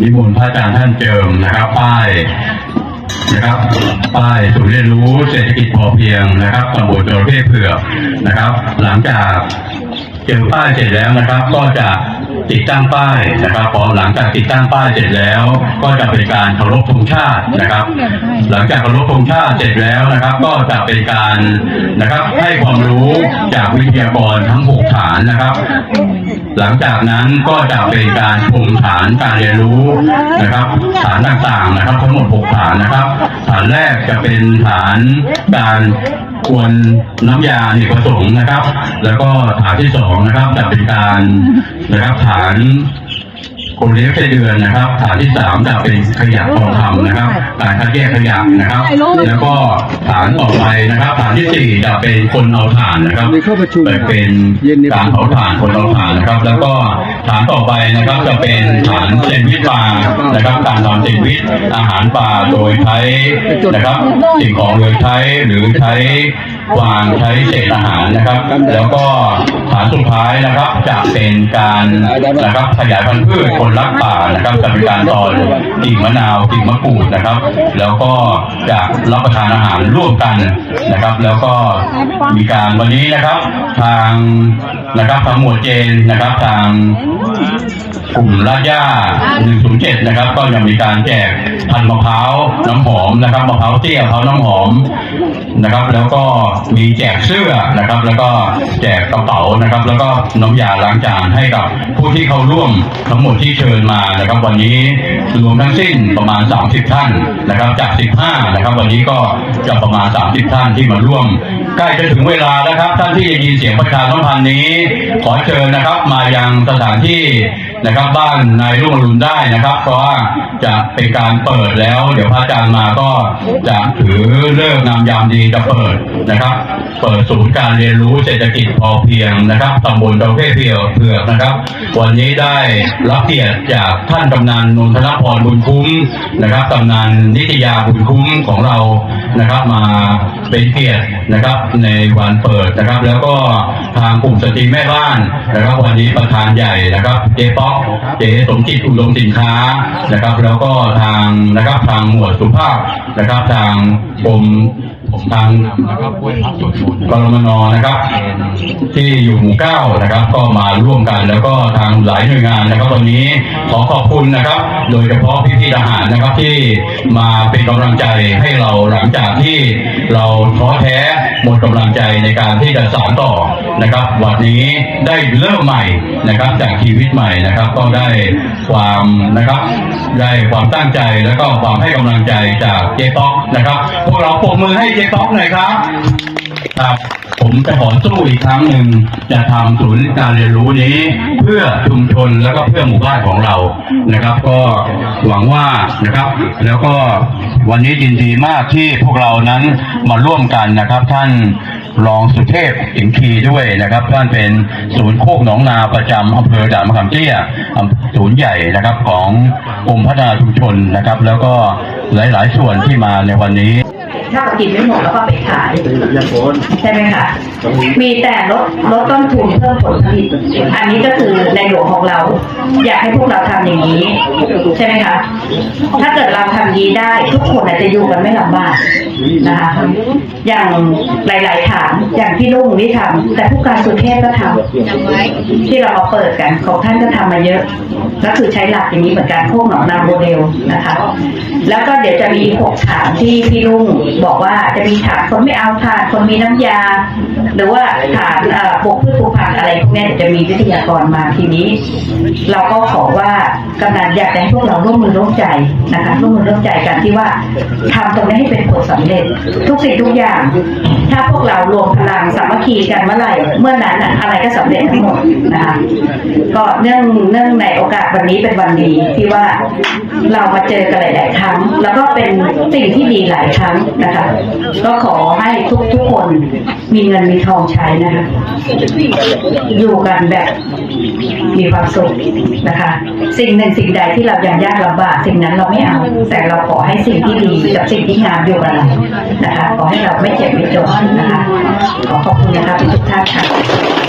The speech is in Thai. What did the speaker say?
นิมนต์พระอาจารย์ท่านเจิมนะครับป้ายนะครับป้ายศูนย์เรียนรู้เศรษฐกิจพอเพียงนะครับตำบลจระเข้เผือกนะครับ หลังจาก เก็บป้ายเสร็จแล้วนะครับ ก็จะติดตั้งป้ายนะครับพอหลังจากติดตั้งป้ายเสร็จแล้ว ก็จะเป็นการเคารพธงชาตินะครับ หลังจากเคารพธงชาติเสร็จแล้วนะครับ ก็จะเป็นการนะครับให้ความรู้จากวิทยากรทั้งหกฐานนะครับ หลังจากนั้นก็จะเป็นการชมฐานการเรียนรู้นะครับฐานต่างๆนะครับ ทั้งหมด 6 ฐานนะครับ ฐานแรกจะเป็นฐานการควนน้ำยาเนกประสงค์นะครับ แล้วก็ฐานที่สองนะครับจะเป็นการนะครับฐาน คนเลี้ยงไส้เดือนนะครับฐานที่สามจะเป็นขยะทองคำนะครับการคัดแยกขยะนะครับ แล้วก็ฐานต่อไปนะครับฐานที่สี่จะเป็นคนเอาถ่านนะครับมีเข้าประชุมเป็นเย็นนี้การเผาถ่านคนเราถ่านนะครับ แล้วก็ฐานต่อไปนะครับจะเป็นฐานเซนวิชปลานะครับการทำเซนวิชอาหารปลาโดยใช้นะครับสิ่งของเหลือใช้หรือใช้ วางใช้เศษอาหารนะครับ แล้วก็ฐานสุดท้ายนะครับจะเป็นการนะครับขยายพันธุ์พืชคนรักป่านะครับจะเป็นการตอนกิ่งมะนาวกิ่งมะกรูดนะครับ แล้วก็จะรับประทานอาหารร่วมกันนะครับ แล้วก็มีการวันนี้นะครับ ทางนะครับทางหมวดเจนนะครับทาง กลุ่มลาดย่า107 นะครับ ก็ยังมีการแจกพันธุ์มะพร้าวน้ำหอมนะครับมะพร้าวเตี้ยมะพร้าวน้ำหอมนะครับ แล้วก็มีแจกเสื้อนะครับ แล้วก็แจกกระเป๋านะครับ แล้วก็น้ำยาล้างจานให้กับผู้ที่เข้าร่วมทั้งหมดที่เชิญมานะครับ วันนี้รวมทั้งสิ้นประมาณ 30 ท่านนะครับ จาก 15 นะครับ วันนี้ก็จะประมาณ 30 ท่านที่มาร่วม ใกล้จะถึงเวลาแล้วครับ ท่านที่ได้ยินเสียงประชาสัมพันธ์นี้ ขอเชิญนะครับ มายังสถานที่ นะครับ บ้านนายรุ่งอรุณได้นะครับ เพราะว่าจะเป็นการเปิดแล้ว เดี๋ยวพระอาจารย์มาก็จะถือเลิกษ์งามยามดีจะเปิดนะครับ เปิดศูนย์การเรียนรู้เศรษฐกิจพอเพียงนะครับตำบลดาวเพ่เพียวเผือกนะครับ วันนี้ได้รับเกียรติจากท่านกำนันนนทนพรบุญคุ้มนะครับกำนันนิตยาบุญคุ้มของเรานะครับ มาเป็นเกียรตินะครับ ในวันเปิดนะครับ แล้วก็ทางกลุ่มสตรีแม่บ้านนะครับ วันนี้ประธานใหญ่นะครับเจ๊ป๊อเจ๊สมจิตอุดมสินค้านะครับ แล้วก็ทางนะครับทางหมวดสุภาพนะครับทางกรม ผมทางนะครับห้วยพักสวนมูลกรมนนะครับ ที่อยู่หมู่เก้านะครับ ก็มาร่วมกันแล้วก็ทางหลายหน่วยงานนะครับ วันนี้ขอขอบคุณนะครับ โดยเฉพาะพี่ๆทหารนะครับที่มาเป็นกำลังใจให้เราหลังจากที่เราท้อแท้หมดกำลังใจในการที่จะสานต่อนะครับ วันนี้ได้เริ่มใหม่นะครับ จากชีวิตใหม่นะครับ ก็ได้ความนะครับ ได้ความตั้งใจแล้วก็ความให้กำลังใจจากเจ๊ป๊อกนะครับพวกเราปรบมือให้เจ๊ป๊อกหน่อยครับ ครับ ผมจะขอสู้อีกครั้งหนึ่งจะทำศูนย์การเรียนรู้นี้ เพื่อชุมชนแล้วก็เพื่อหมู่บ้านของเรานะครับ ก็หวังว่านะครับ แล้วก็วันนี้ยินดีมากที่พวกเรานั้นมาร่วมกันนะครับ ท่านรองสุเทพอินคีด้วยนะครับท่านเป็นศูนย์โคกหนองนาประจำอำเภอด่านมะขามเตี้ยศูนย์ใหญ่นะครับของกรมพัฒนาชุมชนนะครับ แล้วก็หลาย ๆ ส่วนที่มาในวันนี้ ถ้ากินไม่หมดแล้วก็ไปขายยาโคนใช่ไหมคะ มีแต่ลดลดต้นทุนเพิ่มผลผลิต อันนี้ก็คือในหลวงของเรา อยากให้พวกเราทำอย่างนี้ ใช่ไหมคะ ถ้าเกิดเราทำอย่างนี้ได้ทุกคนอาจจะอยู่กันไม่ลำบากนะคะ อย่างหลายๆฐานอย่างพี่ลุงนี่ทำแต่ผู้การสุเทพก็ทำที่เรามาเปิดกันของท่านก็ทำมาเยอะ ก็คือใช้หลักอย่างนี้เหมือนกันพวกหนองนาโมเดลนะคะ แล้วก็เดี๋ยวจะมีหกฐานที่พี่ลุงบอกว่าจะมีฐานคนไม่เอาฐานคนมีน้ำยา หรือว่าฐานเอ่อปลูกพืชปลูกผักอะไรพวกนี้จะมีวิทยากรมาทีนี้ เราก็ขอว่ากำนันอยากให้พวกเราร่วมมือร่วมใจนะคะร่วมมือร่วมใจกันที่ว่าทำตรงนี้ให้เป็นผลสำเร็จ ทุกสิ่งทุกอย่าง ถ้าพวกเรารวมพลังสามัคคีกันเมื่อไหร่เมื่อนั้นอะไรก็สำเร็จทั้งหมดนะคะก็เนื่องเนื่องในโอกาสวันนี้เป็นวันดีที่ว่าเรามาเจอกันหลาย ๆ ครั้ง แล้วก็เป็นสิ่งที่ดีหลายครั้งนะคะ ก็ขอให้ทุกทุกๆคนมีเงินมีทองใช้นะคะ อยู่กันแบบมีความสุขนะคะ สิ่งหนึ่งสิ่งใดที่เรายังยากลำบากสิ่งนั้นเราไม่เอา แต่เราขอให้สิ่งที่ดีกับสิ่งที่งามอยู่กับเรานะคะ ขอให้เราไม่เจ็บไม่จนนะคะ ขอขอบคุณนะคะทุกท่านค่ะ